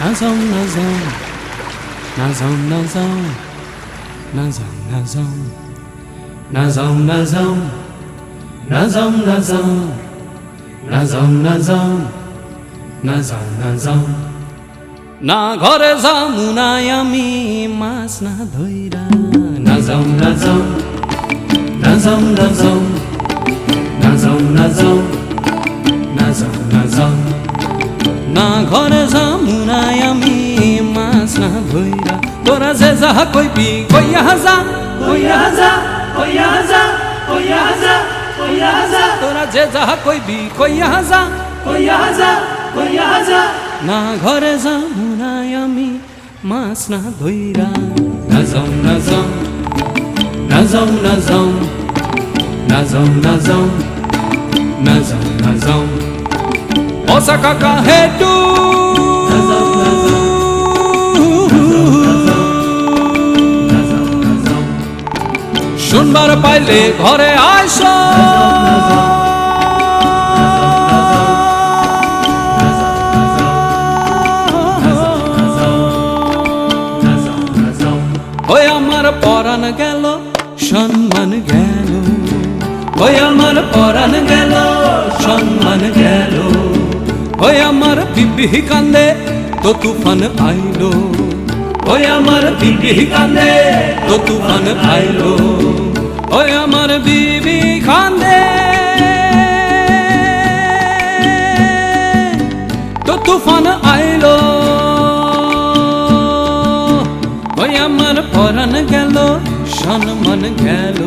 নাজাও নাজাও নাজাও নাজাও নাজাও নাজাও নাজাও নাজাও নাজাও নাজাও নাজাও নাজাও নাজাও নাজাও না ঘরে যামু নাই আমি মাছ না ধইরা নাজাও নাজাও নাজাও নাজাও তোরা যে যাহা কইবি কইয়া যা কইয়া যা কইয়া যা কইয়া যা কইয়া যা তোরা যে যাহা কইবি কইয়া যা কইয়া যা কইয়া যা না ঘরে যামুনাই আমি মাছ না ধইরা নাজম নাজম নাজম নাজম নাজম নাজম নাজম নাজম Osaka ka hetu শুনবার পাইলে ঘরে আইস। ওই আমার পরাণ গেল সম্মান গেল। ওই আমার পরাণ গেল সম্মান গেল। ওই আমার বিবি কান্দে তো তুফান আইলো। ওই আমার বিবি কান্দে তো তুফান আইলো। ওই আমার বিবি কান্দে তো তুফান আইলো। ওই আমার পরাণ গেল, সম্মান গেল।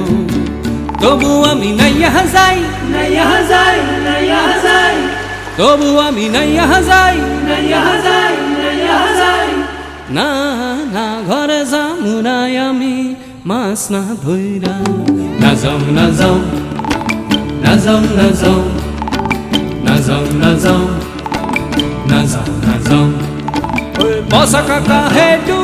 তবু আমি নাইয়া যাই নাইয়া যাই নাইয়া যাই। তবু আমি নাইয়া যাই নাইয়া যাই নাইয়া যাই। না না, ঘরে যামুনাই আমি। মাছ না ধৈরা নাজম নাজম নাজম নাজম নাজম নাজম নাজম নাজম বসা কাকা হেডু